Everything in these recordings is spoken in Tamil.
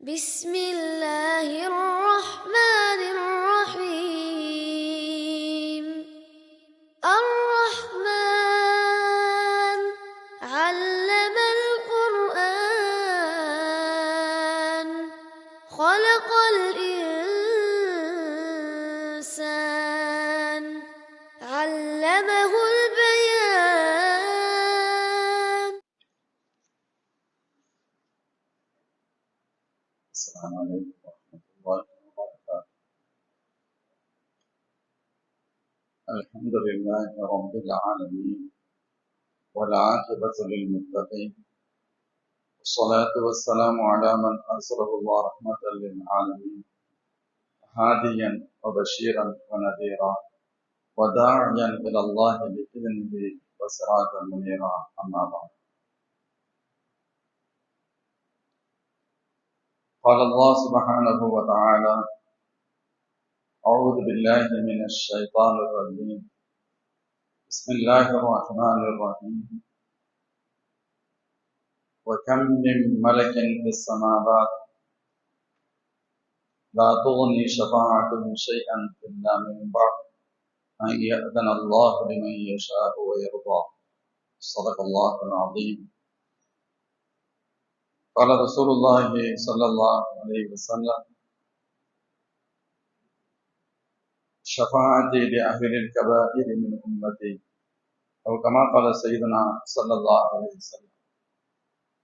بسم الله الرحمن لله رب العالمين والعاقبة للمتقين والصلاة والسلام على من أرسله الله رحمة للعالمين هاديا وبشيرا ونذيرا وداعيا إلى الله بإذنه وسراجا منيرا. أما بعد قال الله سبحانه وتعالى أعوذ بالله من الشيطان الرجيم. بسم الله الرحمن الرحيم. وكم من ملك في السماوات لا تغني شفاعتهم شيئا إلا من بعد أن يأذن الله لمن يشاء ويرضى. صدق الله العظيم. قال رسول الله صلى الله عليه وسلم الشفاعة لأهل الكبائر من أمتي أو كما قال سيدنا صلى الله عليه وسلم.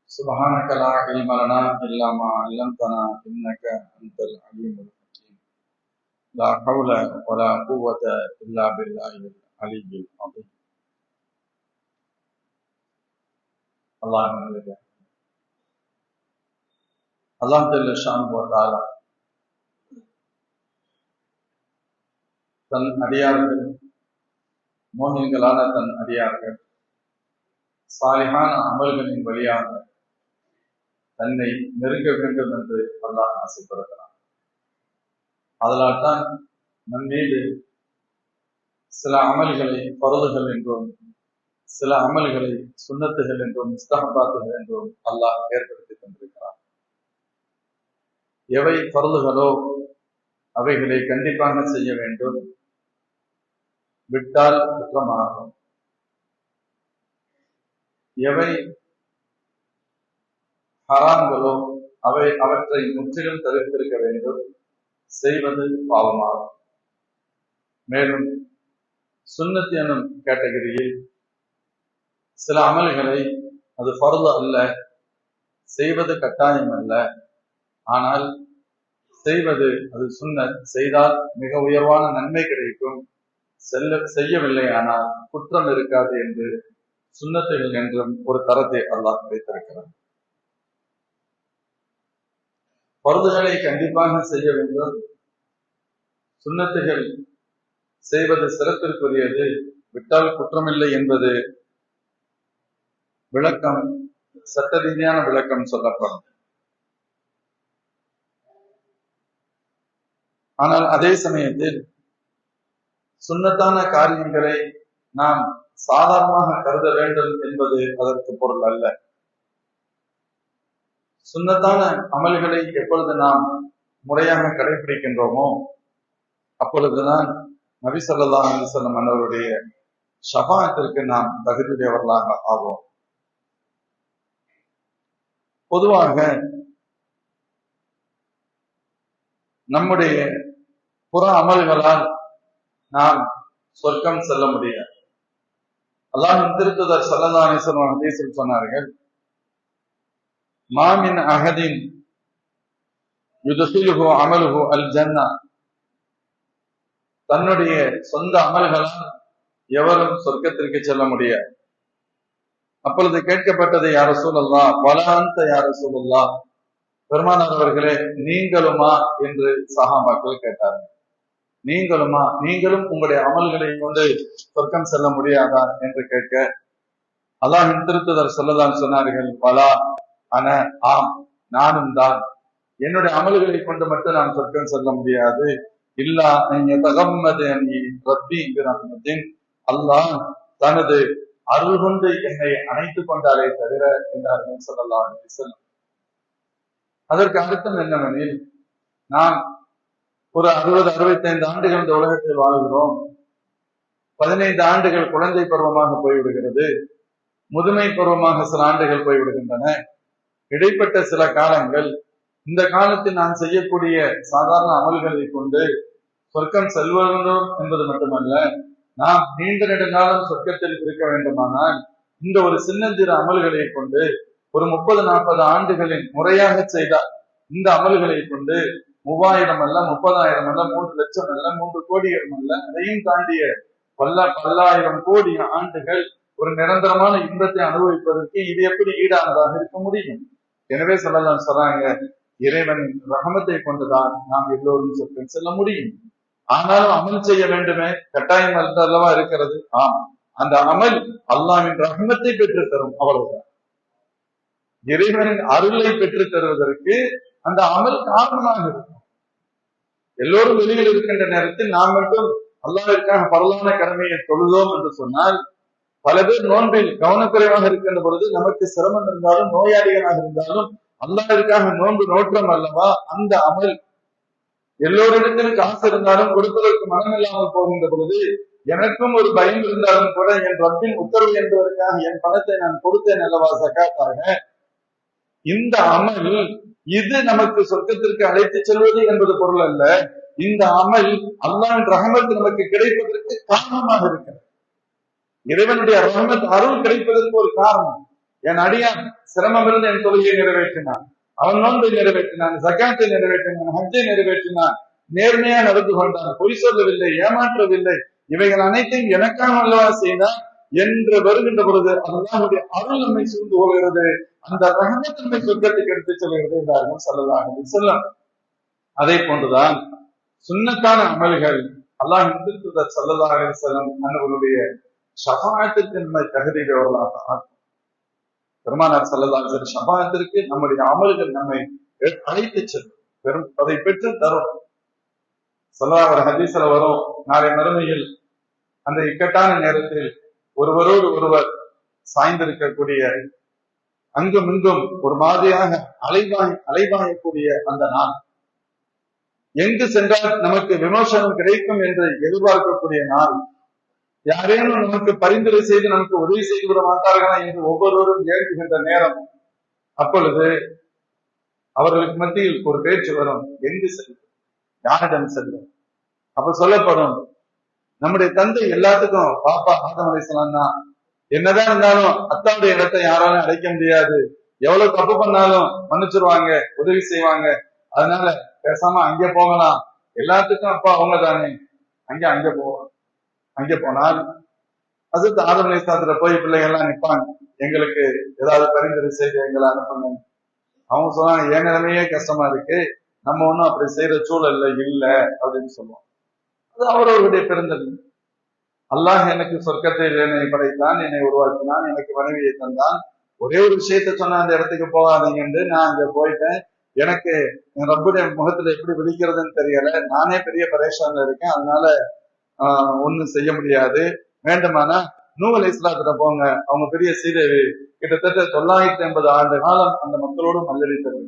سبحانك لا علم لنا إلا ما علمتنا إنك أنت العليم الحكيم. لا حول ولا قوة إلا بالله العلي العظيم. اللهم لك الله جل شأنه وتعالى. தன் அடியார்கள் மோமின்களான தன் அடியார்கள் சாலிகான அமல்களின் வழியாக தன்னை நெருங்க வேண்டும் என்று அல்லாஹ் ஆசைப்படுகிறான். அதனால் தான் நம் மீது சில அமல்களை பருதுகள் என்றும் சில அமல்களை சுண்ணத்துகள் என்றும் முஸ்தகபாத்துகள் என்றும் அல்லாஹ் ஏற்படுத்தி தந்திருக்கிறான் எவை பருதுகளோ அவைகளை கண்டிப்பாக செய்ய வேண்டும். விட்டால் குற்றமாகும் எவை ஹராம்களோ அவை அவற்றை முற்றிலும் தவிர்த்திருக்க வேண்டும். செய்வது பாவமாகும். மேலும் சுன்னத் எனும் கேட்டகரியில் சில அமல்களை அது பருது அல்ல செய்வது கட்டாயம் அல்ல. ஆனால் செய்வது அது சுண்ணத் செய்தால் மிக உயர்வான நன்மை கிடைக்கும். செல்ல செய்யவில்லை ஆனால் குற்றம் இருக்காது என்று சுண்ணத்துகள் என்றும் ஒரு தரத்தை அல்லாஹ் வைத்திருக்கிறார் பருதுகளை கண்டிப்பாக செய்ய வேண்டும். சுண்ணத்துகள் செய்வது சிறப்பிற்குரியது. விட்டால் குற்றமில்லை என்பது விளக்கம் சட்ட ரீதியான விளக்கம் சொல்லப்படும். ஆனால் அதே சமயத்தில் சுண்ணத்தான காரியங்களை நாம் சாதாரணமாக கருத வேண்டும் என்பது அதற்கு பொருள் அல்ல. சுண்ணத்தான அமல்களை எப்பொழுது நாம் முறையாக கடைபிடிக்கின்றோமோ அப்பொழுதுதான் நபி சொல்லா அலிசல்லம் அன்னவருடைய ஷபாத்திற்கு நாம் தகுதியுடையவர்களாக ஆவோம். பொதுவாக நம்முடைய புற அமல்களால் நாம் சொர்க்கம் செல்ல முடியாது. அல்லாஹ் திருத்துதர் சல்லதானேஸ்வரன் ஹதீஸில் சொன்னார்கள் மாமின் அகதின் யுதுசிலுஹு அமலுகோ அல் ஜன்னா தன்னுடைய சொந்த அமல்களால் எவரும் சொர்க்கத்திற்கு செல்ல முடியாது. அப்பொழுது கேட்கப்பட்டது யார சூழல்லா பலாந்த யார சூழல்லா பெருமானார் அவர்களே நீங்களுமா? என்று சகாபாக்கள் கேட்டார்கள். நீங்களுமா? நீங்களும் உங்களுடைய அமல்களை கொண்டு சொர்க்கம் செல்ல முடியாதா என்று கேட்க அல்லாஹின் திருத்துதர் சொல்லதான் சொன்னார்கள் பலா அன ஆம் நானும் தான். என்னுடைய அமல்களை கொண்டு மட்டும் நான் சொர்க்கம் செல்ல முடியாது. இல்லா தகம்மது ரப்பி அல்லாஹ் தனது அருள் கொண்டு என்னை அணைத்துக் கொண்டாரே தவிர என்றார்கள் சொல்லலாம் அதற்கு அர்த்தம் என்னவெனில் நான் ஒரு அறுபது அறுபத்தைந்து ஆண்டுகள் இந்த உலகத்தில் வாழ்கிறோம் பதினைந்து ஆண்டுகள் குழந்தை பருவமாக போய்விடுகிறது. முதுமை பருவமாக சில ஆண்டுகள் போய்விடுகின்றன. இடைப்பட்ட சில காலங்கள். இந்த காலத்தில் நான் செய்யக்கூடிய சாதாரண அமல்களை கொண்டு சொர்க்கம் செல்ல என்பது மட்டுமல்ல நாம் நீண்ட நெடுங்காலம் சொர்க்கத்தில் இருக்க வேண்டுமானால் இந்த ஒரு சின்னஞ்சிறு அமல்களை கொண்டு ஒரு முப்பது நாற்பது ஆண்டுகளின் முறையாக செய்தால் இந்த அமல்களை கொண்டு மூவாயிரம் அல்ல முப்பதாயிரம் அல்ல மூன்று லட்சம் அல்ல மூன்று கோடி அல்ல அதையும் தாண்டிய பல்ல பல்லாயிரம் கோடி ஆண்டுகள் ஒரு நிரந்தரமான இன்பத்தை அனுபவிப்பதற்கு இது எப்படி ஈடானதாக இருக்க முடியும்? எனவே சொல்லலாம் சொல்றாங்க இறைவன் ரகமத்தை கொண்டுதான் நாம் எல்லோரும் சொற்கள் செல்ல முடியும். ஆனாலும் அமல் செய்ய வேண்டுமே? கட்டாயம் அல்லவா இருக்கிறது? ஆம். அந்த அமல் அல்லாவின் ரகமத்தை பெற்று தரும் அவ்வளவுதான் இறைவனின் அருளை பெற்று தருவதற்கு அந்த அமல் காரணமாக இருக்கும். எல்லோரும் வெளியில் இருக்கின்ற நேரத்தில் நாம் மட்டும் அல்லாவிற்காக பரலான கடமையை தொழுதோம் என்று சொன்னால் பல பேர் நோன்பில் கவனக்குறைவாக இருக்கின்ற பொழுது நமக்கு சிரமம் இருந்தாலும் நோயாளிகளாக இருந்தாலும் அல்லாவிற்காக நோன்பு நோற்றம் அல்லவா? அந்த அமல் எல்லோரிடத்திலும் காசு இருந்தாலும் கொடுப்பதற்கு மனம் இல்லாமல் போகின்ற பொழுது எனக்கும் ஒரு பயம் இருந்தாலும் கூட என் ரப்பின் உத்தரவு என்பதற்காக என் பணத்தை நான் கொடுத்தேன் அல்லவா? சக்காத்தாக இந்த அமல் இது நமக்கு சொர்க்கத்திற்கு அழைத்து செல்வது என்பது பொருள் அல்ல. இந்த அமல் அல்லாவின் ரஹமத் நமக்கு கிடைப்பதற்கு காரணமாக இருக்கிறது. இறைவனுடைய ரஹமத் அருள் கிடைப்பதற்கு ஒரு காரணம். என் அடியான் சிரமம் இருந்து என் தொழுகையை நிறைவேற்றினான். அவன் நோன்பை நிறைவேற்றினான் சகாத்தை நிறைவேற்றினான் ஹஜ்ஜை நிறைவேற்றினான். நேர்மையா நடந்து கொண்டான் பொய் சொல்லவில்லை ஏமாற்றவில்லை. இவைகள் அனைத்தையும் எனக்காக அல்லவா செய்தான். என்று வருகின்ற பொழுது அல்லாஹுடைய அருள் நம்மை சூழ்ந்து கொள்கிறது. அந்த ரகமத்தன்மை சொர்க்கத்துக்கு எடுத்துச் செல்கிறது என்றார்கள் சொல்லலாம் செல்லம் அதே போன்றுதான் சுண்ணத்தான அமல்கள் அல்லாஹ் இந்து சல்லல்லாஹ் செல்லம் அன்னவருடைய ஷபாயத்திற்கு நம்மை தகுதி ஆக்கும். பெருமானார் சல்லல்லாஹ் சபாயத்திற்கு நம்முடைய அமல்கள் நம்மை அழைத்து செல்லும். பெரும் அதை பெற்று தரும். சொல்லலாம் ஒரு வரும். நாளை மறுமையில் அந்த இக்கட்டான நேரத்தில் ஒருவரோடு ஒருவர் சாய்ந்திருக்கக்கூடிய அங்கும் இங்கும் ஒரு மாதிரியாக அலைவாய் அலைவாயக்கூடிய அந்த நாள். எங்கு சென்றால் நமக்கு விமர்சனம் கிடைக்கும் என்று எதிர்பார்க்கக்கூடிய நாள். யாரேனும் நமக்கு பரிந்துரை செய்து நமக்கு உதவி செய்து விட மாட்டார்களா என்று ஒவ்வொருவரும் ஏற்றுகின்ற நேரம். அப்பொழுது அவர்களுக்கு மத்தியில் ஒரு பேச்சு வரும். எங்கு செல்லும் யாரிடம் செல்லும் அப்ப சொல்லப்படும். நம்முடைய தந்தை எல்லாத்துக்கும் பாப்பா ஆதம் அலிஸ்லாம் தான். என்னதான் இருந்தாலும் அத்தாவுடைய இடத்தை யாராலும் அடைக்க முடியாது. எவ்வளவு தப்பு பண்ணாலும் மன்னிச்சிருவாங்க உதவி செய்வாங்க. அதனால பேசாம அங்க போகலாம். எல்லாத்துக்கும் அப்பா அவங்க தானே. அங்க அங்க போவோம் அங்க போனால் அது ஆதம் அலிஸ்லாத்துல போய் பிள்ளைங்க எல்லாம் நிப்பாங்க. எங்களுக்கு ஏதாவது பரிந்துரை செய்து எங்களை அனுப்புங்க. அவங்க சொன்னாங்க என் நிலைமையே கஷ்டமா இருக்கு. நம்ம ஒண்ணும் அப்படி செய்யற சூழல்ல இல்ல அப்படின்னு சொல்லுவோம். அது அவரவருடைய பெருந்தன்மை. அல்லாஹ் எனக்கு சொர்க்கத்தை என்னை படைத்தான் என்னை உருவாக்கினான் எனக்கு மனைவியை தந்தான். ஒரே ஒரு விஷயத்த சொன்ன அந்த இடத்துக்கு போகாதீங்கன்னு நான் அங்க போயிட்டேன். எனக்கு என் ரப்புடைய முகத்துல எப்படி விழிக்கிறதுன்னு தெரியல. நானே பெரிய பரேஷான்ல இருக்கேன். அதனால ஆஹ் ஒண்ணும் செய்ய முடியாது. வேண்டுமானா நூல் இஸ்லாத்துல போங்க. அவங்க பெரிய சீதேவி. கிட்டத்தட்ட தொள்ளாயிரத்தி ஐம்பது ஆண்டு காலம் அந்த மக்களோடு மல்லடித்தது.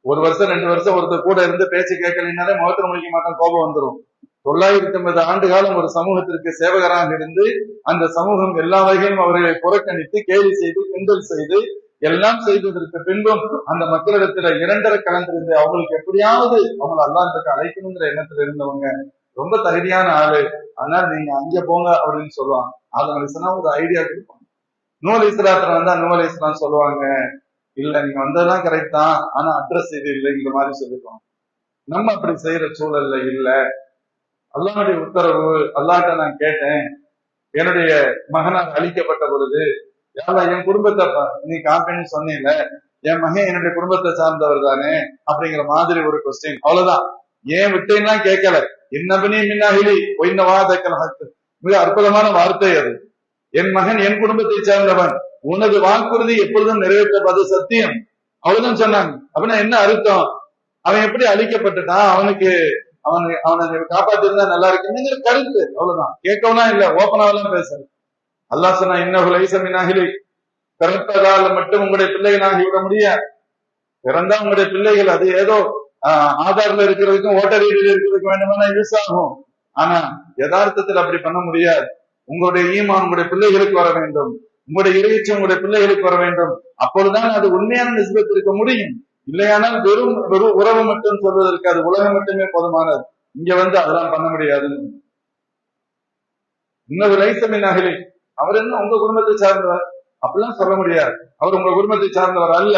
ஒரு வருஷம் ரெண்டு வருஷம் ஒருத்தர் கூட இருந்து பேச்சு கேட்கலைனாலே முகத்தில் முடிக்க மாட்டான் கோபம் வந்துடும் தொள்ளாயிரத்தி ஐம்பது ஆண்டு காலம் ஒரு சமூகத்திற்கு சேவகராக இருந்து அந்த சமூகம் எல்லா வகையிலும் அவர்களை புறக்கணித்து கேலி செய்து கிண்டல் செய்து எல்லாம் செய்ததற்கு பின்பும் அந்த மக்களிடத்துல இரண்டரை கலந்திருந்து அவங்களுக்கு எப்படியாவது அவங்களை அல்லாஹ் அழைக்கணுங்கிற எண்ணத்துல இருந்தவங்க ரொம்ப தகுதியான ஆளு. அதனால நீங்க அங்க போங்க அப்படின்னு சொல்லுவாங்க. ஆதம் அலிஸ்லாம் ஒரு ஐடியா கொடுப்பாங்க. நூல் இஸ்லாத்துல வந்தா நூல் இஸ்லாம் சொல்லுவாங்க. இல்ல நீங்க வந்ததுதான் கரெக்ட் தான். ஆனா அட்ரஸ் இது இல்லைங்கிற மாதிரி சொல்லிடுவாங்க. நம்ம அப்படி செய்யற சூழல்ல இல்ல. அல்லாஹுடைய உத்தரவு அல்லாட்ட நான் கேட்டேன். என்னுடைய மகனால் அழிக்கப்பட்ட பொழுது யாரா என் குடும்பத்தை நீ காப்பேன்னு சொன்னீங்க என் மகன் என்னுடைய குடும்பத்தை சார்ந்தவர் தானே? அப்படிங்கிற மாதிரி ஒரு கொஸ்டின் அவ்வளவுதான். ஏன் விட்டேன்னா கேட்கல. இன்னபனி மின்னாகிலி ஒய்னவா தக்கல் மிக அற்புதமான வார்த்தை அது. என் மகன் என் குடும்பத்தை சேர்ந்தவன். உனது வாக்குறுதி எப்பொழுதும் நிறைவேற்றப்பது சத்தியம். அவ்வளவுதான் சொன்னாங்க. அப்படின்னா என்ன அர்த்தம்? அவன் எப்படி அழிக்கப்பட்டுட்டான்? அவனுக்கு அவனை அவனை காப்பாத்திருந்தா நல்லா இருக்குங்கிற கருத்து. அவ்வளவுதான். கேட்கவனா இல்ல ஓப்பனாவெல்லாம் பேசல அல்லாஹ் சொன்னா இன்னொரு லைசமினாகிலி பிறப்பதால மட்டும் உங்களுடைய பிள்ளைகளாகி விட முடியாது. பிறந்தா உங்களுடைய பிள்ளைகள் அது ஏதோ ஆஹ், ஆதார்ல இருக்கிறதுக்கும் ஓட்டர் ஐடியில் இருக்கிறதுக்கும் வேண்டுமானா யூஸ் ஆகும். ஆனா யதார்த்தத்தில் அப்படி பண்ண முடியாது. உங்களுடைய ஈமான் உங்களுடைய பிள்ளைகளுக்கு வர வேண்டும். உங்களுடைய இறைச்சி உங்களுடைய பிள்ளைகளுக்கு வர வேண்டும். அப்பொழுதுதான் அது உண்மையான நிஸ்பத் இருக்க முடியும். இல்லையானால் வெறும் வெறும் உறவு மட்டும் சொல்வதற்கு அது உலகம் மட்டுமே போதுமானது. இங்க வந்து அதெல்லாம் பண்ண முடியாதுன்னு இன்னொரு லைசமின் அகலி? அவர் என்ன உங்க குடும்பத்தை சார்ந்தவர்? அப்படிலாம் சொல்ல முடியாது. அவர் உங்க குடும்பத்தை சார்ந்தவர் அல்ல.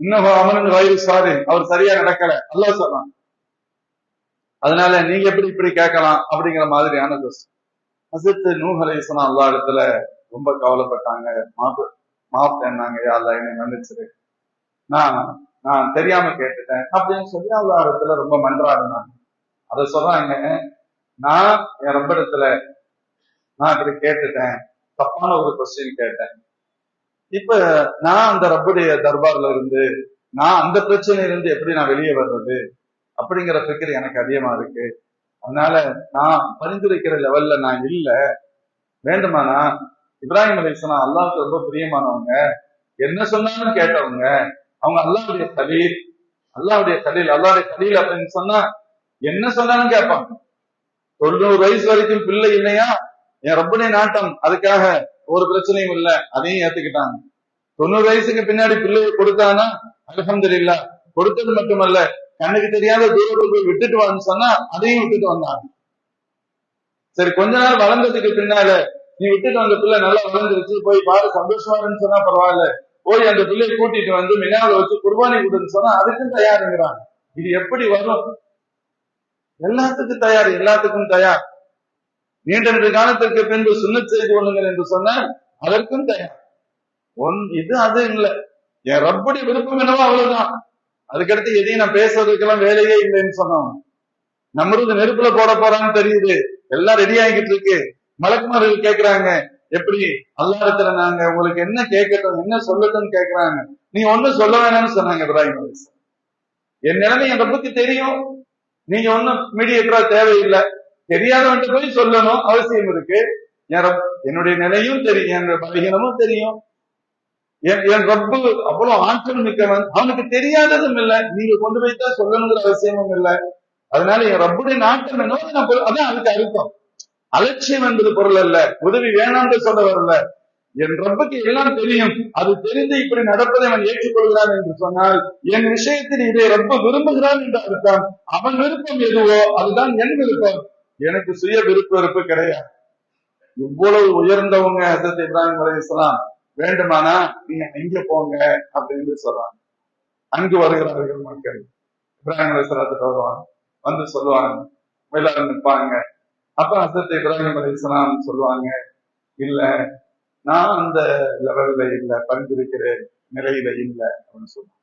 இன்னும் அவனு வயிறு சாரி அவர் சரியா நடக்கல. அல்ல சொல்லலாம் அதனால நீங்க எப்படி இப்படி கேட்கலாம் அப்படிங்கிற மாதிரியான கொஸ்டின் அசித்து நூஹ் அலைஹிஸ்ஸலாம் அல்லா இடத்துல ரொம்ப கவலைப்பட்டாங்க. மாப்பு மாப்பு என்னாங்க யாழ்லா என்னை மன்னிச்சிரு. நான் நான் தெரியாம கேட்டுட்டேன் அப்படின்னு சொல்லி அல்லா இடத்துல ரொம்ப மன்றாடினாங்க. அதை சொல்றாங்க நான் என் ரொம்ப இடத்துல நான் இப்படி கேட்டுட்டேன். தப்பான ஒரு கொஸ்டின் கேட்டேன். இப்ப நான் அந்த ரப்புடைய தர்பார்ல இருந்து நான் அந்த பிரச்சனையிலிருந்து எப்படி நான் வெளியே வர்றது? அப்படிங்கிற ஃபிக்கர் எனக்கு அதிகமா இருக்கு. அதனால நான் பரிந்துரைக்கிற லெவல்ல நான் இல்ல. வேண்டுமானா இப்ராஹிம் அலிஸ்லாம் அல்லாவுக்கு ரொம்ப பிரியமானவங்க. என்ன சொன்னாலும் கேட்டவங்க. அவங்க அல்லாவுடைய கலீல் அல்லாவுடைய கலீல் அல்லாவுடைய கலீல் அப்படின்னு சொன்னா என்ன சொன்னாலும் கேட்பாங்க. தொண்ணூறு வயசு வரைக்கும் பிள்ளை இல்லையா? என் ரப்பனே நாட்டம் அதுக்காக ஒரு பிரச்சனையும் இல்ல அதையும் ஏத்துக்கிட்டாங்க. தொண்ணூறு வயசுக்கு பின்னாடி பிள்ளையை கொடுத்தானா? அல்ஹம்துலில்லா. கொடுத்தது மட்டுமல்ல கண்ணுக்கு தெரியாத தூரத்துக்கு போய் விட்டுட்டு வான்னு சொன்னா அதையும் விட்டுட்டு வந்தாங்க. சரி கொஞ்ச நாள் வளர்ந்ததுக்கு பின்னால நீ விட்டுட்டு வந்த பிள்ளை நல்லா வளர்ந்துருச்சு போய் பாரு சந்தோஷமா சொன்னா பரவாயில்ல. போய் அந்த பிள்ளையை கூட்டிட்டு வந்து மினாவில் வச்சு குர்பானி கொடுன்னு சொன்னா அதுக்கும் தயாருங்கிறாங்க. இது எப்படி வரும்? எல்லாத்துக்கும் தயார் எல்லாத்துக்கும் தயார். நீண்ட காலத்திற்கு பின்பு சுண்ண செய்து கொள்ளுங்கள் என்று சொன்னால் அதற்கும் தயார். ஒன் இது அது இல்ல. என் ரப்படி விருப்பம் என்னவோ அவ்வளவுதான். அதுக்கடுத்து எதையும் நான் பேசுறதுக்கெல்லாம் வேலையே இல்லைன்னு சொன்னோம். நம்மளுக்கு நெருப்புல போட போறான்னு தெரியுது. எல்லாம் ரெடி ஆகிக்கிட்டு இருக்கு. மலக்குமார்கள் கேட்கிறாங்க எப்படி? அல்லாஹத்துல நாங்க உங்களுக்கு என்ன கேட்கட்டும் என்ன சொல்லட்டும் கேக்குறாங்க நீ ஒண்ணும் சொல்ல வேணாம்னு சொன்னாங்க இப்ராஹிம் அலைஹிஸ்ஸலாம். என் நிலைமை என் ரப்புக்கு தெரியும். நீங்க ஒன்னும் மீடியேட்டரா தேவையில்லை. தெரியாதவன்ட்டு போய் சொல்லணும். அவசியம் இருக்கு. என்னுடைய நிலையும் தெரியும். என் பலகீனமும் தெரியும். என் என் ரப்பு அவ்வளவு ஆற்றல் மிக்கவன். அவனுக்கு தெரியாததும் இல்ல. நீங்க கொண்டு போய் தான் சொல்லணுங்கிற அவசியமும் இல்ல. அதனால என் ரப்புடைய நாட்டம் என்னவோ நான் அதான் அதுக்கு அர்த்தம். அலட்சியம் என்பது பொருள் அல்ல. உதவி வேணாம் என்று சொல்ல வரல என் ரப்புக்கு எல்லாம் தெரியும். அது தெரிந்து இப்படி நடப்பதை அவன் ஏற்றுக்கொள்கிறான் என்று சொன்னால் என் விஷயத்தில் இதை ரொம்ப விரும்புகிறான் என்று அர்த்தம். அவன் விருப்பம் எதுவோ அதுதான் என் விருப்பம். எனக்கு சுய விருப்ப வெறுப்பு கிடையாது. இவ்வளவு உயர்ந்தவங்க ஹசரத் இப்ராஹிம் அலைஹிஸ்ஸலாம் வேண்டுமானா நீங்க அங்க போங்க அப்படின்னு சொல்றாங்க. அங்கு வருகிறார்கள் மக்கள். இப்ராஹிம் அலைஹிஸ்ஸலாத்துக்கு வருவாங்க. வந்து சொல்லுவாங்க எல்லாரும் நிற்பாங்க. அப்ப ஹசரத் இப்ராஹிம் அலைஹிஸ்ஸலாம் சொல்லுவாங்க இல்ல நான் அந்த லெவல்ல இல்ல பரிந்துரைக்கிற நிலையில இல்ல அப்படின்னு சொல்லுவாங்க.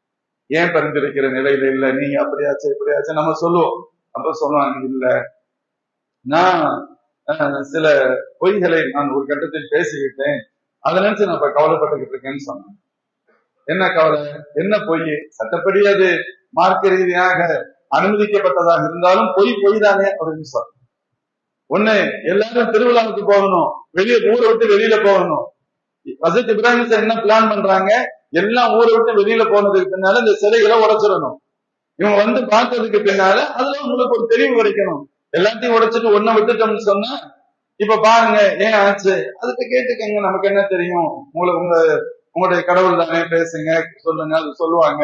ஏன் பரிந்துரைக்கிற நிலையில இல்ல? நீங்க அப்படியாச்சு இப்படியாச்சு? நம்ம சொல்லுவோம். அப்ப சொல்லுவாங்க இல்ல நான் சில பொய்களை நான் ஒரு கட்டத்தில் பேசிக்கிட்டேன் அதை நினைச்சு நான் இப்ப கவலைப்பட்டுக்கிட்டு இருக்கேன்னு சொன்னேன் என்ன கவலை? என்ன பொய்? சட்டப்படி அது மார்க்க ரீதியாக அனுமதிக்கப்பட்டதாக இருந்தாலும் பொய் பொய் தானே அப்படின்னு சொன்னேன் ஒண்ணு எல்லாரும் திருவிழாவுக்கு போகணும். வெளியே ஊரை விட்டு வெளியில போகணும். வசத் இப்ராஹிம் சார் என்ன பிளான் பண்றாங்க? எல்லாம் ஊரை விட்டு வெளியில போனதுக்கு பின்னால இந்த சிலைகளை உடைச்சிடணும். இவங்க வந்து பார்த்ததுக்கு பின்னால அதுல உங்களுக்கு ஒரு தெளிவு கிடைக்கணும். எல்லாத்தையும் உடைச்சிட்டு ஒன்ன விட்டுட்டோம்னு சொன்னா இப்ப பாருங்க ஏன் ஆச்சு? அதுக்கு கேட்டுக்கங்க நமக்கு என்ன தெரியும்? உங்களுக்கு உங்க உங்களுடைய கடவுள் தானே பேசுங்க சொல்லுங்க அது சொல்லுவாங்க.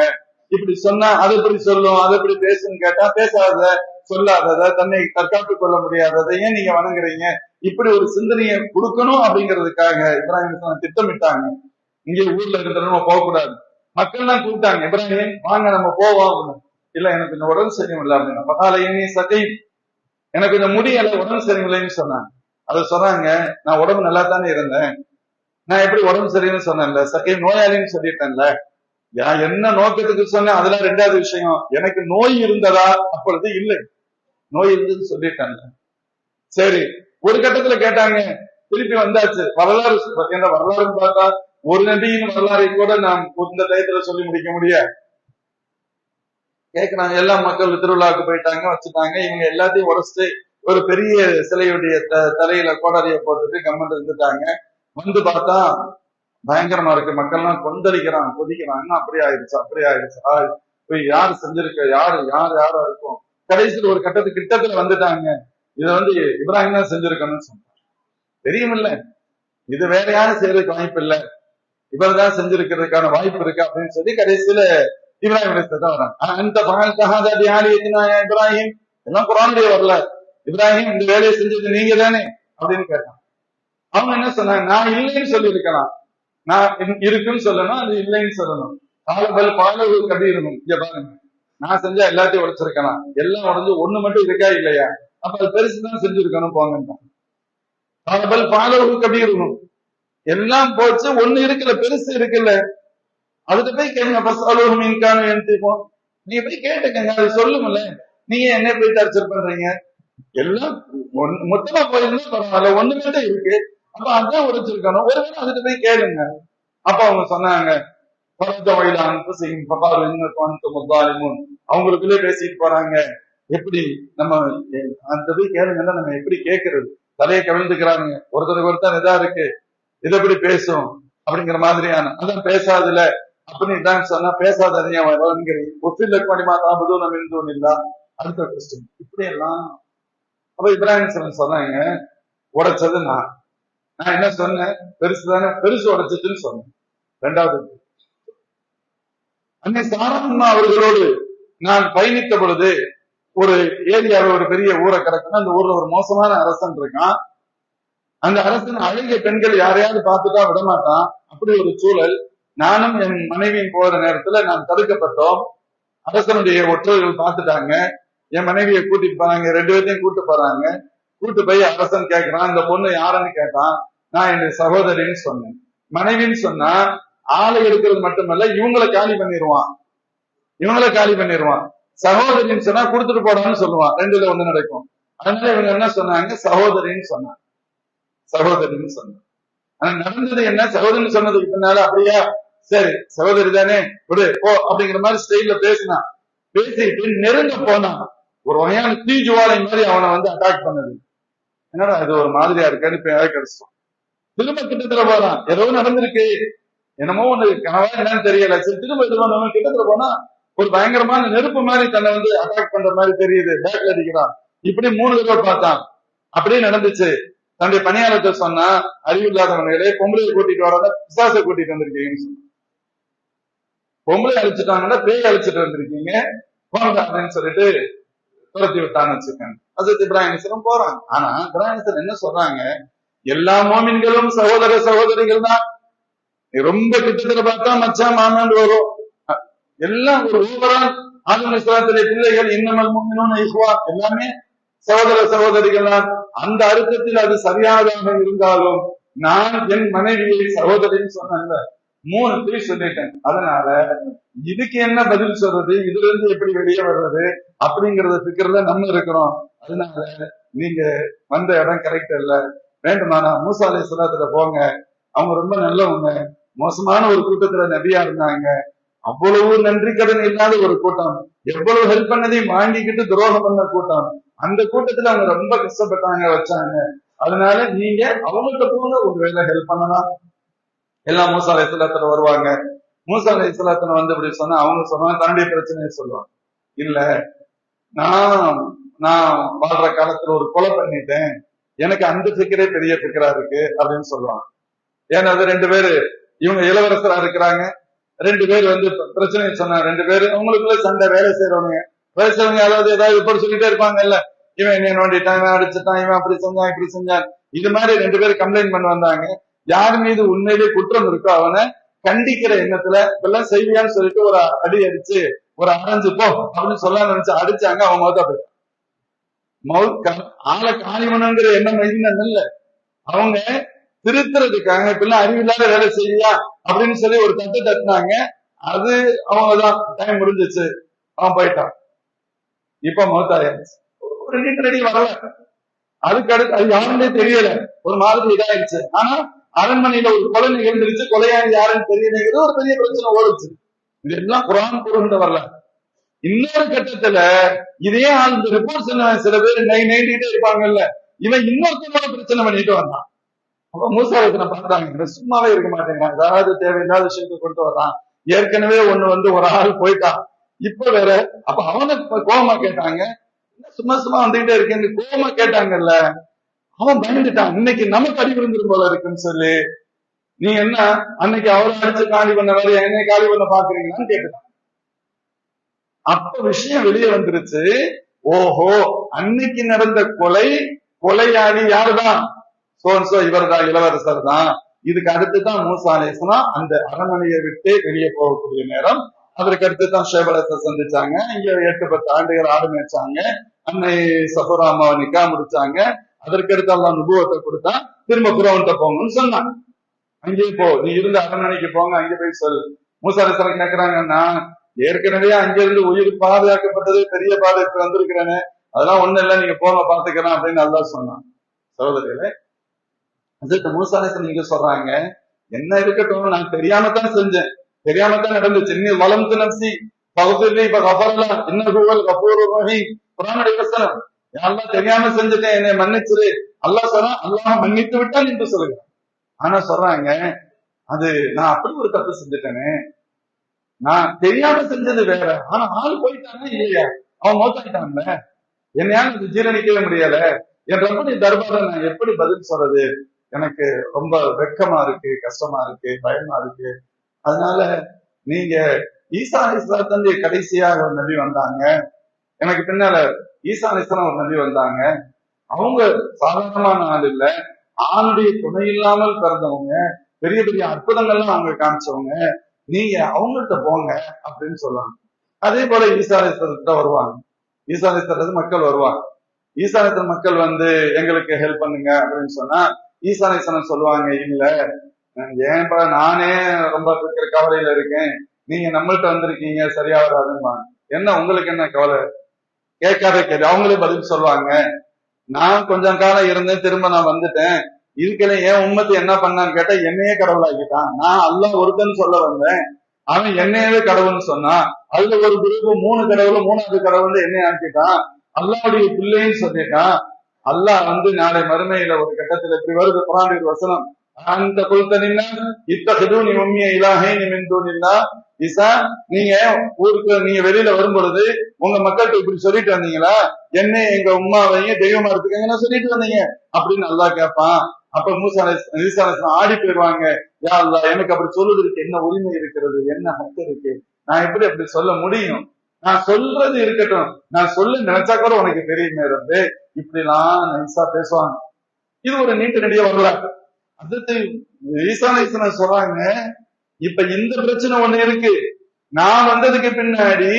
இப்படி சொன்னா அது எப்படி சொல்லும் அது எப்படி பேசுன்னு கேட்டா பேசாத. சொல்லாதத தன்னை தற்காத்துக் கொள்ள முடியாததை ஏன் நீங்க வணங்குறீங்க. இப்படி ஒரு சிந்தனையை கொடுக்கணும் அப்படிங்கிறதுக்காக இப்ராஹிம் திட்டமிட்டாங்க. இங்க ஊர்ல இருக்கிற நம்ம போகக்கூடாது. மக்கள்லாம் கூப்பிட்டாங்க இப்ராஹிம் வாங்க நம்ம போவோம் இல்ல எனக்கு இந்த உடம்பு சரியில்லை அப்படின்னா. பத்தால இனி சகை எனக்கு இந்த முடியல உடம்பு சரியில்லைன்னு சொன்னாங்க. அதை சொன்னாங்க நான் உடம்பு நல்லா தானே இருந்தேன். நான் எப்படி உடம்பு சரியில்லைன்னு சொன்னேன்ல? சகை நோயாளின்னு சொல்லிட்டேன்ல. நான் என்ன நோக்கத்துக்கு சொன்னேன்? அதெல்லாம் ரெண்டாவது விஷயம். எனக்கு நோய் இருந்ததா? அப்பொழுது இல்லை. நோய் இருந்தது சொல்லிட்டாங்க சரி ஒரு கட்டத்துல கேட்டாங்க திருப்பி வந்தாச்சு. வரலாறு சொ- என்ன வரலாறுன்னு பார்த்தா ஒரு நபியின் வரலாறை கூட நாம் இந்த டயத்துல சொல்லி முடிக்க முடியாது கேக்குறாங்க எல்லா மக்கள் திருவிழாவுக்கு போயிட்டாங்க வச்சுட்டாங்க. இவங்க எல்லாத்தையும் உடச்சிட்டு ஒரு பெரிய சிலையுடைய த- தலையில கோடாரிய போட்டுட்டு கம்மன் இருந்துட்டாங்க. வந்து பார்த்தா பயங்கரமா இருக்கு. மக்கள்லாம் கொந்தளிக்கிறான் கொதிக்கிறான் அப்படி ஆயிடுச்சு அப்படி ஆயிடுச்சு. யார் யாரு செஞ்சிருக்க யாரு யார் யாரா இருக்கும்? கடைசியில் ஒரு கட்டத்துக்கு கிட்டத்துல வந்துட்டாங்க. இதை வந்து இப்ராஹிம் தான் செஞ்சிருக்கணும்னு சொன்னாங்க தெரியுமில்ல? இது வேற யாரும் செய்யறதுக்கு வாய்ப்பு இல்ல. இவர் தான் செஞ்சிருக்கிறதுக்கான வாய்ப்பு இருக்கு அப்படின்னு சொல்லி கடைசியில இப்ராஹிம் தான் வராங்க. அந்த பகல் தகாத தியானி இப்ராஹிம்? எல்லாம் குரானுடைய வரல. இப்ராஹிம் இந்த வேலையை செஞ்சது நீங்க தானே அப்படின்னு கேட்டான் அவங்க என்ன சொன்னாங்க? நான் இல்லைன்னு சொல்லி இருக்கலாம் நான் இருக்குன்னு சொல்லணும் அது இல்லைன்னு சொல்லணும். காலபல் பாலவு கபீரணும் இங்க பாருங்க. நான் செஞ்சா எல்லாத்தையும் உடைச்சிருக்கணும் எல்லாம் உடைஞ்சு ஒண்ணு மட்டும் இருக்கா இல்லையா? அப்ப அது பெருசு தான் செஞ்சிருக்கணும் போங்க காலபல் பாலவு இருக்கணும் எல்லாம் போச்சு ஒண்ணு இருக்குல்ல பெருசு இருக்குல்ல அதுக்கு போய் கேளுங்க பஸ் அலுவலம் மீன்கான எழுத்திப்போம் நீங்க போய் கேட்டுக்கங்க அது சொல்லுங்கல்ல நீங்க என்ன போய் டார்ச்சர் பண்றீங்க? எல்லாம் மொத்தமா போயிருந்தா பரவாயில்ல ஒண்ணு மட்டும் இருக்கு. அப்ப அதான் உடைச்சிருக்கணும். ஒருவேளை அதுக்கு போய் கேளுங்க. அப்ப அவங்க சொன்னாங்க பரந்த வயல அன்புசையும் பகார் அவங்களுக்குள்ளே பேசிட்டு போறாங்க. எப்படி நம்ம அந்த போய் கேளுங்கன்னா நம்ம எப்படி கேட்கறது? தலையை கவிழ்ந்துக்கிறாங்க. ஒருத்தருக்கு ஒருத்தர் இதா இருக்கு. இது எப்படி பேசும்? அப்படிங்கிற மாதிரியான. அதான் பேசாதுல. அப்படின்னு தான் சொன்னா பேசாத வழங்குறீங்க ஒப்பில்ல நம்ம இருந்தோம் இல்ல அடுத்த கொஸ்டின் இப்படி எல்லாம் அப்ப இப்ராஹிம் சொன்னாங்க. உடைச்சது நான். நான் என்ன சொன்னேன்? பெருசு தானே? பெருசு உடைச்சதுன்னு சொன்னேன். ரெண்டாவது அன்னை சாரம்மா அவர்களோடு நான் பயணித்த பொழுது ஒரு ஏரியாவில் ஒரு பெரிய ஊரை கிடக்குன்னா அந்த ஊர்ல ஒரு மோசமான அரசன் இருக்கான். அந்த அரசன் அழகிய பெண்கள் யாரையாவது பார்த்துட்டா விடமாட்டான். அப்படி ஒரு சூழல். நானும் என் மனைவியும் போற நேரத்துல நான் தடுக்கப்பட்டோம். அரசனுடைய ஒற்றர்கள் பார்த்துட்டாங்க. என் மனைவியை கூட்டிட்டு போறாங்க ரெண்டு பேர்த்தையும் கூட்டு போறாங்க. கூட்டு போய் அரசன் கேட்கிறான் இந்த பொண்ணு யாருன்னு கேட்டான். நான் என்னுடைய சகோதரின்னு சொன்னேன். மனைவின்னு சொன்னா ஆளை எடுக்கிறது மட்டுமல்ல இவங்களை காலி பண்ணிடுவான் இவங்களை காலி பண்ணிடுவான் சகோதரின்னு சொன்னா கொடுத்துட்டு போடான்னு சொல்லுவான். ரெண்டுல ஒண்ணு நடக்கும். அதனால இவங்க என்ன சொன்னாங்க? சகோதரின்னு சொன்னாங்க. சகோதரின்னு சொன்னாங்க. ஆனா நடந்தது என்ன? சகோதரின்னு சொன்னதுக்கு பின்னால அப்படியா? சரி சகோதரி தானே. விடு போ அப்படிங்கிற மாதிரி ஸ்டைல்ல பேசினான் பேசிட்டு நெருங்க போனான். ஒரு வகையான தீ ஜுவாலை மாதிரி அவனை வந்து அட்டாக் பண்ணது. என்னடா இது ஒரு மாதிரியா இருக்கான்னு இப்ப யாரும் கிடைச்சோம் திரும்ப கிட்டத்துல போறான். ஏதோ நடந்திருக்கு. என்னமோ ஒண்ணு கனவா என்னன்னு தெரியல. சரி திரும்ப இது பண்ணவன் கிட்டத்துல போனா ஒரு பயங்கரமான நெருப்பு மாதிரி தன்னை வந்து அட்டாக் பண்ற மாதிரி தெரியுது. பேக்ல அடிக்கிறான். இப்படி மூணு தடவை பார்த்தான். அப்படியே நடந்துச்சு. தன்னுடைய பணியாளர்கிட்ட சொன்னா அறிவு இல்லாதவங்களே பொம்பளையை கூட்டிட்டு வராத பிசாசை கூட்டிட்டு வந்திருக்கீங்கன்னு சொன்னான் பொம்பளை அழிச்சிட்டாங்கன்னா பேய் அழிச்சிட்டு வந்திருக்கீங்க. போங்க அப்படின்னு சொல்லிட்டு துரத்தி விட்டான்னு வச்சுக்கோங்க. அசத் இப்ராஹிம் போறாங்க. ஆனா இப்ராஹிம் என்ன சொல்றாங்க? எல்லா மோமின்களும் சகோதர சகோதரிகள் தான். ரொம்ப கிட்டத்தட்ட பார்த்தா மச்சான் மாமான்னு வரும். எல்லாம் ஒரு ஓவரால் ஆளுநர் இஸ்லாத்திலே பிள்ளைகள் இன்னமல் முன்மினோன ஐஸ்வா எல்லாமே சகோதர சகோதரிகள் தான் அந்த அர்த்தத்தில் அது சரியானதாக இருந்தாலும் நான் என் மனைவியை சகோதரின்னு சொன்னேன்ல. மூணு பேர் சொல்லிட்டேன். அதனால இதுக்கு என்ன பதில் சொல்றது? இதுல இருந்து எப்படி வெளியே வர்றது? அப்படிங்கறத பிக்கிறத நம்ம இருக்கிறோம். அதனால நீங்க வந்த இடம் கரெக்ட் இல்ல. வேண்டுமானா மூசாலை அலை போங்க. அவங்க ரொம்ப நல்லவங்க. மோசமான ஒரு கூட்டத்துல நபியா இருந்தாங்க. அவ்வளவு நன்றி கடன் இல்லாத ஒரு கூட்டம். எவ்வளவு ஹெல்ப் பண்ணதையும் வாங்கிக்கிட்டு துரோகம் பண்ண கூட்டம். அந்த கூட்டத்துல அவங்க ரொம்ப கஷ்டப்பட்டாங்க வச்சாங்க. அதனால நீங்க அவங்கள்ட்ட போங்க ஒரு வேலை ஹெல்ப் பண்ணலாம். எல்லாம் மூசா அலை வருவாங்க. மூசா அலை வந்து இப்படி சொன்னா அவங்க சொன்னாங்க தன்னுடைய பிரச்சனையை சொல்லுவாங்க. இல்ல நான் நான் வாழ்ற காலத்துல ஒரு கொலை பண்ணிட்டேன். எனக்கு அந்த சிக்கரே பெரிய சிக்கரா இருக்கு அப்படின்னு சொல்லுவாங்க. ஏன்னா அது ரெண்டு பேரு இவங்க இளவரசரா இருக்கிறாங்க. ரெண்டு பேர் வந்து பிரச்சனை சொன்னாங்க ரெண்டு பேர் அவங்களுக்குள்ள சண்டை வேலை செய்யறவங்க வேலை செய்யறவங்க யாராவது ஏதாவது இப்படி சொல்லிட்டே இருப்பாங்கல்ல. இவன் என்ன நோண்டிட்டான் அடிச்சுட்டான் இவன் அப்படி செஞ்சான் இப்படி செஞ்சான். இது மாதிரி ரெண்டு பேரும் கம்ப்ளைண்ட் பண்ண வந்தாங்க யார் மீது உண்மையிலே குற்றம் இருக்கோ அவனை கண்டிக்கிற எண்ணத்துல இப்பெல்லாம் செய்வியான்னு சொல்லிட்டு ஒரு அடி அடிச்சு ஒரு அரைஞ்சு போ அப்படின்னு சொல்ல நினைச்சு அடிச்சாங்க அவங்க மௌத்தா போயிட்டான் மௌத் க- ஆளை காலி எண்ணம் இல்ல. அவங்க திருத்துறதுக்காக இப்பெல்லாம் அறிவில்லாத வேலை செய்யா அப்படின்னு சொல்லி ஒரு தட்டு தட்டினாங்க. அது அவங்கதான். டைம் முடிஞ்சிச்சு. அவன் போயிட்டான். இப்ப மௌத்தாயாச்சு ஒரு ரிட்டர்ன் அடி வரல. அதுக்கு அடுத்து அது யாருன்னே தெரியல. ஒரு மாதிரி இதாயிருச்சு ஆனா அரண்மனையில ஒரு கொலை நிகழ்ந்துருச்சு. கொலையாளி யாருன்னு தெரியலங்கிறது ஒரு பெரிய பிரச்சனை ஓடுச்சு. இதெல்லாம் குரான் கூறுகின்ற வரல இன்னொரு கட்டத்துல இதே ஆள் இந்த ரிப்போர்ட் சில பேர் நை நைண்டிட்டே இருப்பாங்கல்ல. இவன் இன்னொருத்தனோட பிரச்சனை பண்ணிட்டு வந்தான். அப்ப மூசாலத்தின பார்த்தாங்க இவன் சும்மாவே இருக்க மாட்டேங்கிறான் ஏதாவது தேவையில்லாத விஷயத்தை கொண்டு வர்றான். ஏற்கனவே ஒண்ணு வந்து ஒரு ஆள் போயிட்டான். இப்ப வேற அப்ப அவனை கோபமா கேட்டாங்க. சும்மா சும்மா வந்துகிட்டே இருக்கேன்னு கோபமா கேட்டாங்கல்ல. அவன் பயந்துட்டான். இன்னைக்கு நமக்கு அடி விழுந்துரும் போல இருக்குன்னு சொல்லி. நீ என்ன அன்னைக்கு அவரை அடிச்சு காலி பண்ண வேற என்னை காலி பண்ண பாக்குறீங்களான்னு கேக்குறான் அப்ப விஷயம் வெளியே வந்துருச்சு. ஓஹோ அன்னைக்கு நடந்த கொலை கொலையாளி யாருதான்? சோன்சோ இவர் தான் இளவரசர் தான். இதுக்கு அடுத்து தான் மூசா அலைஹிஸ்ஸலாம் அந்த அரண்மனையை விட்டு வெளியே போகக்கூடிய நேரம். அதற்கு அடுத்து தான் ஷேபலத்தை சந்திச்சாங்க. இங்க எட்டு பத்து ஆண்டுகள் ஆடு அன்னை சஃபரா நிக்கா முடிச்சாங்க. அதற்கு அடுத்து எல்லாம் நுபுவத்தை கொடுத்தா திரும்ப குரவன்ட்ட போங்கன்னு சொன்னான் அங்கேயே போ நீ இருந்த அரண்மனைக்கு போங்க அங்கே போய் சொல் மூசா கேட்கிறாங்கன்னா ஏற்கனவே அங்கிருந்து உயிர் பாதுகாக்கப்பட்டது பெரிய பாதுகாப்பு வந்திருக்கிறேன்னு அதெல்லாம் ஒண்ணு இல்ல நீங்க போங்க பாத்துக்கிறேன் அப்படின்னு நல்லா சொன்னான். சகோதரிகளே அதுக்கு மூசாலேசன் நீங்க சொல்றாங்க என்ன இருக்கட்டும் நான் தெரியாம தான் செஞ்சேன் தெரியாம தான் நடந்துச்சு நீ வளர்ந்து நப்சி பகுதியில் இப்ப கபரலாம் என்ன கபூர் ரஹி புராணுடைய வசனம் யாரெல்லாம் தெரியாம செஞ்சுட்டேன் என்னை மன்னிச்சிரு. அல்லாஹ் சொன்னா அல்லாஹ் மன்னித்து விட்டான் என்று சொல்லுங்க. ஆனா சொல்றாங்க அது நான் அப்படி ஒரு தப்பு செஞ்சுட்டேனே. நான் தெரியாம செஞ்சது வேற. ஆனா ஆள் போயிட்டானே இல்லையா? அவன் மோத்தாயிட்டான்ல. என்னையால இது ஜீரணிக்கவே முடியல. என் ரப்படி தர்பார நான் எப்படி பதில் சொல்றது? எனக்கு ரொம்ப வெக்கமா இருக்கு கஷ்டமா இருக்கு பயமா இருக்கு. அதனால நீங்க ஈசா தந்தைய கடைசியாக ஒரு நபி வந்தாங்க. எனக்கு பின்னால ஈசா ஒரு நபி வந்தாங்க. அவங்க சாதாரணமான ஆள் இல்ல. ஆணுடைய துணை இல்லாமல் பிறந்தவங்க பெரிய பெரிய அற்புதங்கள்லாம் அவங்க காமிச்சவங்க நீங்க அவங்கள்ட்ட போங்க அப்படின்னு சொல்லுவாங்க. அதே போல ஈசாலேஸ்வரத்துல வருவாங்க. ஈசாலேஸ்வரத்து மக்கள் வருவாங்க. ஈசாலேஸ்வரர் மக்கள் வந்து எங்களுக்கு ஹெல்ப் பண்ணுங்க அப்படின்னு சொன்னா ஈசானேசனம் சொல்லுவாங்க இல்ல. ஏன்பா நானே ரொம்ப இருக்கிற கவலையில இருக்கேன். நீங்க நம்மள்ட்ட வந்திருக்கீங்க சரியா வராதுமா என்ன உங்களுக்கு என்ன கவலை? கேட்காத கேள்வி. அவங்களே பதில் சொல்லுவாங்க. நான் கொஞ்சம் காலம் இருந்தேன் திரும்ப நான் வந்துட்டேன். இதுக்கெல்லாம் ஏன் உண்மத்து என்ன பண்ணான்னு கேட்டா என்னையே கடவுளாக்கிட்டான். நான் அல்லாஹ் ஒருத்தன் சொல்ல வந்தேன். அவன் என்னையவே கடவுள்னு சொன்னான் அதுல ஒரு குரூப் மூணு கடவுள் மூணாவது கடவுள் என்னைய ஆக்கிட்டான். அல்லாவுடைய பிள்ளைன்னு சொல்லிட்டான். அல்லாஹ் வந்து நாளை மறுமையில ஒரு கட்டத்துல இப்படி வருது? குரான் வசனம் அந்த குலத்தனின்னா இத்தகது நீ உண்மையை இலாகை நீ மின்தூனில்லா ஈசா நீங்க ஊருக்கு நீங்க வெளியில வரும் பொழுது உங்க மக்கள்கிட்ட இப்படி சொல்லிட்டு வந்தீங்களா? என்ன எங்க உமாவையும் தெய்வமா இருக்குங்கன்னு சொல்லிட்டு வந்தீங்க? அப்படின்னு நல்லா கேட்பான் அப்ப மூசா ஈசாலேசன் ஆடி போயிடுவாங்க. யா அல்லா எனக்கு அப்படி சொல்லுவதற்கு என்ன உரிமை இருக்கிறது? என்ன ஹக்கு இருக்கு? நான் எப்படி அப்படி சொல்ல முடியும்? நான் சொல்றது இருக்கட்டும். நான் சொல்லு நினைச்சா கூட உனக்கு தெரியுமே இருந்து இப்படி எல்லாம் பேசுவாங்க. இது ஒரு நீண்ட நெடிய வரலாறு அடுத்து ஈசாலேசன் சொல்றாங்க இப்ப இந்த பிரச்சனை ஒண்ணு இருக்கு. நான் வந்ததுக்கு பின்னாடி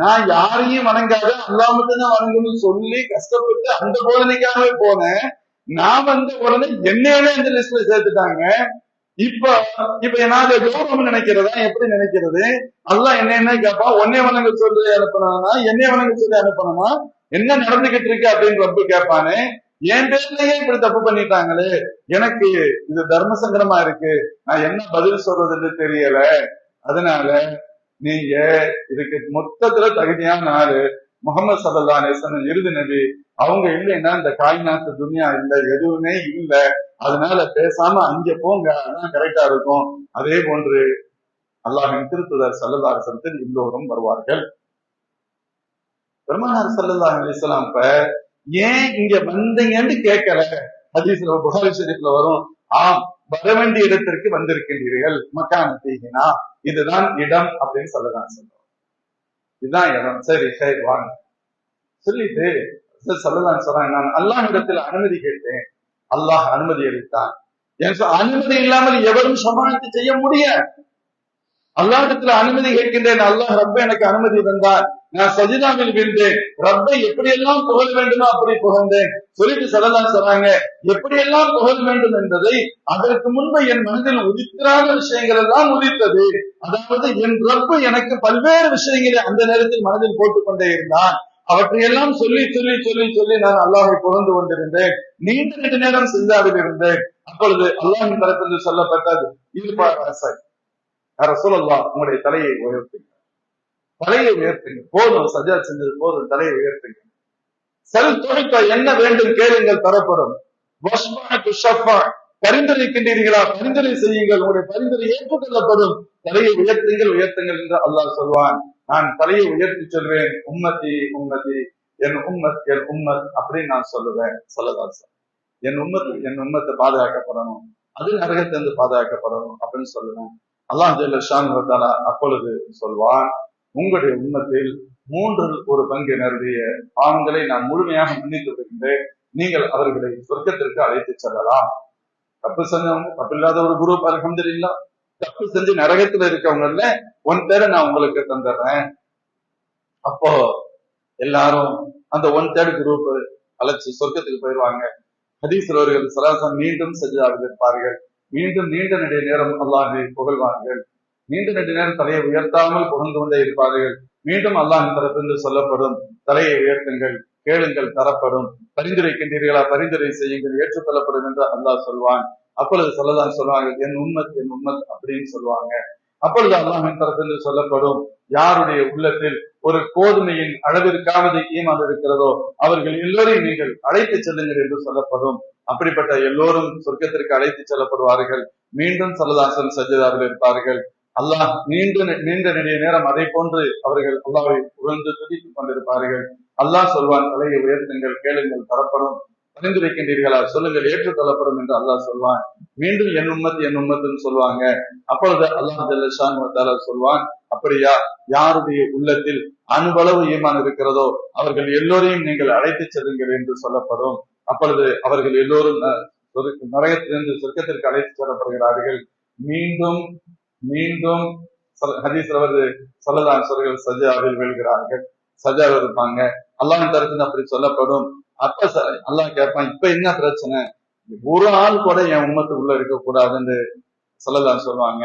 நான் யாரையும் வணங்காத அல்லா மட்டும் தான் வணங்கணும்னு சொல்லி கஷ்டப்பட்டு அந்த போதனைக்காகவே போனேன். நான் வந்த உடனே என்னையவே இந்த லிஸ்ட்ல சேர்த்துட்டாங்க. இப்ப இப்ப நான் கௌரவம் நினைக்கிறதா? எப்படி நினைக்கிறது? அல்ல என்ன என்ன கேப்பா ஒன்னே வணங்க சொல்லி அனுப்பினா என்னைய வணங்க சொல்லி அனுப்பணுமா என்ன நடந்துகிட்டு இருக்கு அப்படின்னு ரொம்ப கேட்பானே. என் பேர்லயே இப்படி தப்பு பண்ணிட்டாங்களே. எனக்கு இது தர்ம சங்கடமா இருக்கு. நான் என்ன பதில் சொல்றதுன்னு தெரியல. அதனால நீங்க இதுக்கு மொத்தத்துல தகுதியான ஆளு முகமது சல்லா நேசன் இறுதி நபி. அவங்க இல்லைன்னா இந்த காய்நாத்து துனியா இல்ல எதுவுமே இல்ல. அதனால பேசாம அங்க போங்க. அதான் கரெக்டா இருக்கும். அதே போன்று அல்லாஹின் திருத்துதர் சல்லல்லாசனத்தில் எல்லோரும் வருவார்கள். பெருமானார் சல்லல்லா அலிஸ்லாம் இப்ப ஏன் இங்க வந்தீங்கன்னு கேட்கல. ஹதீஸ்ல புகாரி ஷெரீஃப்ல வரும். ஆம் வர வேண்டிய இடத்திற்கு வந்திருக்கின்றீர்கள். மக்கான தீகினா இதுதான் இடம் அப்படின்னு சொல்லலாம் சொல்றோம் இதுதான் இடம். சரி சரி வாங்க. சொல்லிட்டு சொல்லலாம் சொல்றாங்க நான் அல்லாஹ் இடத்துல அனுமதி கேட்டேன். அல்லாஹ் அனுமதி அளித்தான். அனுமதி இல்லாமல் எவரும் சமாளித்து செய்ய முடியாது. அல்லாஹிடத்துல அனுமதி கேட்கின்றேன். அல்லாஹ் ரப்ப எனக்கு அனுமதி தந்தார். நான் சஜிதாவில் விழுந்தேன். ரப்பை எப்படியெல்லாம் புகழ் வேண்டுமோ அப்படி புகழ்ந்தேன். சொல்லிட்டு சொல்லலாம் சொல்றாங்க எப்படியெல்லாம் புகழ் வேண்டும் என்பதை அதற்கு முன்பு என் மனதில் உதித்திராத விஷயங்கள் எல்லாம் உதித்தது. அதாவது என் ரப்பு எனக்கு பல்வேறு விஷயங்களை அந்த நேரத்தில் மனதில் போட்டுக் கொண்டே இருந்தான். அவற்றையெல்லாம் சொல்லி சொல்லி சொல்லி சொல்லி நான் அல்லாஹை புகழ்ந்து கொண்டிருந்தேன். நீண்ட நீண்ட நேரம் சிந்தாவில் இருந்தேன். அப்பொழுது அல்லாஹின் தரப்பில் சொல்லப்பட்டது ஈடுபாடு அரசாய் ரசூலல்லா உங்களுடைய தலையை உயர்த்துங்க. தலையை உயர்த்துங்க. போதும் சஜா செஞ்சது போதும் தலையை உயர்த்துங்க. செல் தொழிற்க என்ன வேண்டும் கேளுங்கள் தரப்படும். பரிந்துரைக்கின்றீர்களா பரிந்துரை செய்யுங்கள். உங்களுடைய பரிந்துரை ஏற்றுக்கொள்ளப்படும். தலையை உயர்த்துங்கள் உயர்த்துங்கள் என்று அல்லாஹ் சொல்வான். நான் தலையை உயர்த்தி சொல்வேன். உம்மதி உம்மதி என் உம்மத் என் உம்மத் அப்படின்னு நான் சொல்லுவேன். சொல்லதாசன் என் உம்மத்து என் உம்மத்தை பாதுகாக்கப்படணும். அது நரகத்திலிருந்து பாதுகாக்கப்படணும் அப்படின்னு சொல்லுவேன். அல்லாஹ் ஜல்ல அப்பொழுது சொல்வான் உங்களுடைய உண்மத்தில் மூன்றில் ஒரு பங்கினருடைய பாவங்களை நான் முழுமையாக மன்னித்து விடுகின்றேன் நீங்கள் அவர்களை சொர்க்கத்திற்கு அழைத்து செல்லலாம். தப்பு செஞ்சவங்க தப்பு இல்லாத ஒரு குரூப் அலமதுல்லா தப்பு செஞ்சு நரகத்துல இருக்கவங்கல்ல ஒன் பேரை நான் உங்களுக்கு தந்துடுறேன். அப்போ எல்லாரும் அந்த ஒன் தேர்ட் குரூப் அழைச்சு சொர்க்கத்துக்கு போயிடுவாங்க. ஹதீஸ்ல அவர்கள் சராசம் மீண்டும் சஜிதாவில் இருப்பார்கள் மீண்டும் நீண்ட நெடிய நேரம் அல்லாஹை புகழ்வார்கள். நீண்ட நெடிய நேரம் தலையை உயர்த்தாமல் புகழ்ந்து கொண்டே இருப்பார்கள். மீண்டும் அல்லாஹின் தரப்பிலிருந்து சொல்லப்படும் தலையை உயர்த்துங்கள். கேளுங்கள் தரப்படும். பரிந்துரைக்கின்றீர்களா பரிந்துரை செய்யுங்கள் ஏற்றுக்கொள்ளப்படும் என்று அல்லாஹ் சொல்வான். அப்பொழுது சொல்லதான் சொல்லுவாங்க என் உண்மத் என் உண்மத் அப்படின்னு சொல்லுவாங்க அப்பொழுது அல்லாஹின் தரப்பிலிருந்து சொல்லப்படும் யாருடைய உள்ளத்தில் ஒரு கோதுமையின் அளவிற்காவது ஈமான் இருக்கிறதோ அவர்கள் எல்லோரையும் நீங்கள் அழைத்து செல்லுங்கள் என்று சொல்லப்படும். அப்படிப்பட்ட எல்லோரும் சொர்க்கத்திற்கு அழைத்து செல்லப்படுவார்கள். மீண்டும் சல்லதாசன் சஜிதாவில் இருப்பார்கள். அல்லாஹ் நீண்ட நீண்ட நெடிய நேரம் அதை போன்று அவர்கள் அல்லாவை உழந்து துதித்துக் கொண்டிருப்பார்கள். அல்லாஹ் சொல்வான் தலையை உயர்த்துங்கள் கேளுங்கள் தரப்படும் பரிந்துரைக்கின்றீர்களா சொல்லுங்கள் ஏற்றுக்கொள்ளப்படும் என்று அல்லாஹ் சொல்வான். மீண்டும் என் உம்மத்து என் உம்மத்துன்னு சொல்லுவாங்க. அப்பொழுது அல்லாஹ் ஜல்லஷான் சொல்வான் அப்படியா? யாருடைய உள்ளத்தில் அணுவளவு ஈமான் இருக்கிறதோ அவர்கள் எல்லோரையும் நீங்கள் அழைத்து செல்லுங்கள் என்று சொல்லப்படும். அப்பொழுது அவர்கள் எல்லோரும் நரகத்திலிருந்து சொர்க்கத்திற்கு அழைத்து செல்லப்படுகிறார்கள். மீண்டும் மீண்டும் ஹதீஸ்ல வந்து சொல்லலாம் சொல்கள் சஜாவில் விழுகிறார்கள். சஜாவில் இருப்பாங்க அல்லாஹ் தரத்துல அப்படி சொல்லப்படும். அப்ப அல்லாஹ் கேட்பான் இப்ப என்ன பிரச்சனை? ஒரு ஆள் கூட என் உம்மத்து உள்ள இருக்கக்கூடாதுன்னு சொல்லதான் சொல்லுவாங்க.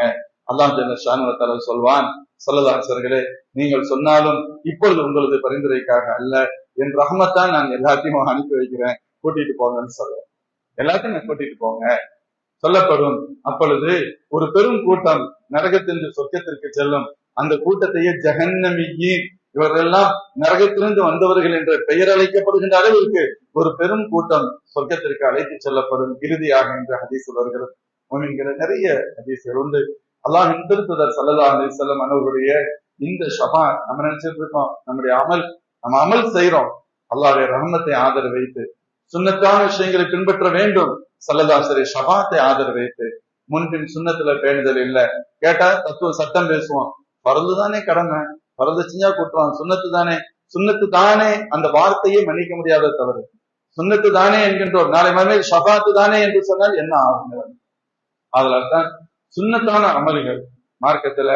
அல்லாஹ் ஷானுவத்தால சொல்வான். சொல்லதாசர்களே நீங்கள் சொன்னாலும் இப்பொழுது உங்களது பரிந்துரைக்காக அல்ல. என் ரஹமத்தான் நான் எல்லாத்தையும் அனுப்பி வைக்கிறேன். கூட்டிட்டு போங்கன்னு சொல்றேன். எல்லாத்தையும் நான் கூட்டிட்டு போங்க. சொல்லப்படும். அப்பொழுது ஒரு பெரும் கூட்டம் நரகத்திலிருந்து சொர்க்கத்திற்கு செல்லும். அந்த கூட்டத்தையே ஜெகன்னமியி இவரெல்லாம் நரகத்திலிருந்து வந்தவர்கள் என்ற பெயர் அழைக்கப்படுகின்ற அளவிற்கு ஒரு பெரும் கூட்டம் சொர்க்கத்திற்கு அழைத்து செல்லப்படும். இறுதியாக என்ற ஹதீஸ் வருகிறது. என்கிற நிறைய ஹதீஸ்கள் உண்டு. அல்லாஹ் திருத்துதர் சல்லா அலி செல்லம் அவர்களுடைய இந்த ஷபா நம்ம நினைச்சிட்டு இருக்கோம். நம்முடைய அமல் நம்ம அமல் செய்யறோம் அல்லாவுடைய ரஹமத்தை ஆதரவு வைத்து சுண்ணத்தான விஷயங்களை பின்பற்ற வேண்டும். சல்லதாசரி ஷபாத்தை ஆதரவு வைத்து முன்பின் சுண்ணத்துல பேணுதல் இல்ல. கேட்டா தத்துவ சட்டம் பேசுவோம் பறந்துதானே கடமை? பறந்து செஞ்சா குற்றம். சுண்ணத்து தானே சுண்ணத்து தானே அந்த வார்த்தையை மன்னிக்க முடியாத தவறு. சுண்ணத்து தானே என்கின்றோர். நாளை மறுமையில் ஷபாத்து தானே என்று சொன்னால் என்ன ஆகும் அதனால தான் சுண்ணத்தான அமல்கள் மார்க்கத்துல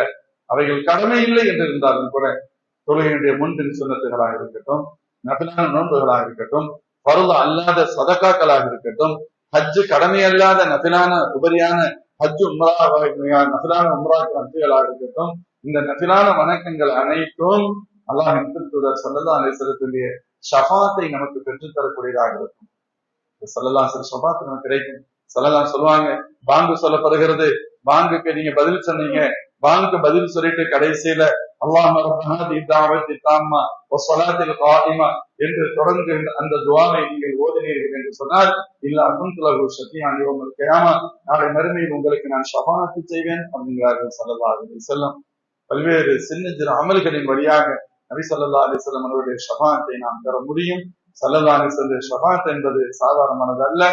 அவைகள் கடமை இல்லை என்று இருந்தாலும் கூட தொழுகையினுடைய முன்பின் சுண்ணத்துகளாக இருக்கட்டும் நபிலான நோன்புகளாக இருக்கட்டும் பருவ அல்லாத சதக்காக்களாக இருக்கட்டும் ஹஜ்ஜு கடமையல்லாத நபிலான உபரியான ஹஜ்ஜு உம்ரா நபிலான உம்ராக்கு ஹஜ்ஜுகளாக இருக்கட்டும் இந்த நபிலான வணக்கங்கள் அனைத்தும் அல்லாஹ் திருத்துதர் சல்லல்லா அலிசலத்துடைய ஷபாத்தை நமக்கு பெற்று தரக்கூடியதாக இருக்கும். சல்லல்லா சில ஷபாத்து நமக்கு கிடைக்கும். சொல்லலாம் சொல்லுவாங்க பாங்கு சொல்லப்படுகிறது. பாங்குக்கு நீங்க பதில் சொன்னீங்க வானுக்கு பதில் சொல்லிட்டு கடைசியில என்று தொடர்ந்து அந்த துவாவை நீங்கள் ஓதினீர்கள் என்று சொன்னால் இல்ல அகுந்தலகு சத்தியானி உங்களுக்கு கேமா நாளை மறுமையில் உங்களுக்கு நான் ஷபானத்து செய்வேன் அப்படிங்கிறார்கள் சல்லல்லா அலி செல்லம் பல்வேறு சின்ன சிறு அமல்களின் வழியாக நபி சல்லா அலி செல்லம் அவருடைய ஷபானத்தை நாம் பெற முடியும். சல்லல்லா அலி செல்ல ஷபாத் என்பது சாதாரணமானது அல்ல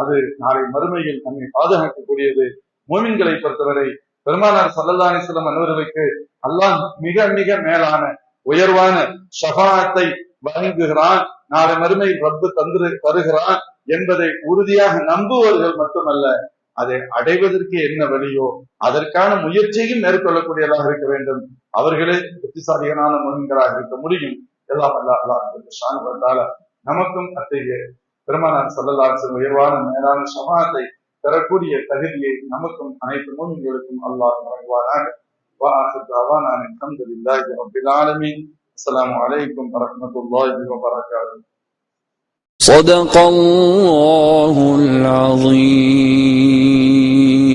அது நாளை மறுமையில் நம்மை பாதுகாக்கக்கூடியது. மோமின்களை பொறுத்தவரை பெருமானார் சல்லல்லா அலிஸ்லம் அலுவலர்களுக்கு அல்லாஹ் மிக மிக மேலான உயர்வான சபாத்தை வழங்குகிறான். நாளை மறுமை ரப்பு தந்து தருகிறான் என்பதை உறுதியாக நம்புவர்கள் மட்டுமல்ல அதை அடைவதற்கு என்ன வழியோ அதற்கான முயற்சியும் மேற்கொள்ளக்கூடியதாக இருக்க வேண்டும். அவர்களே புத்திசாலிகளான முன்களாக இருக்க முடியும். எல்லாம் அல்லா வந்தால. நமக்கும் அத்தகைய பெருமானார் சல்லல்லாசன் உயர்வான மேலான சமாத்தை பெறக்கூடிய தகுதியை நமக்கும் அனைத்து மூமிகளுக்கும் அல்லாஹ் வழங்குவாராக وآخر دعوانا أن الحمد لله رب العالمين السلام عليكم ورحمة الله وبركاته صدق الله العظيم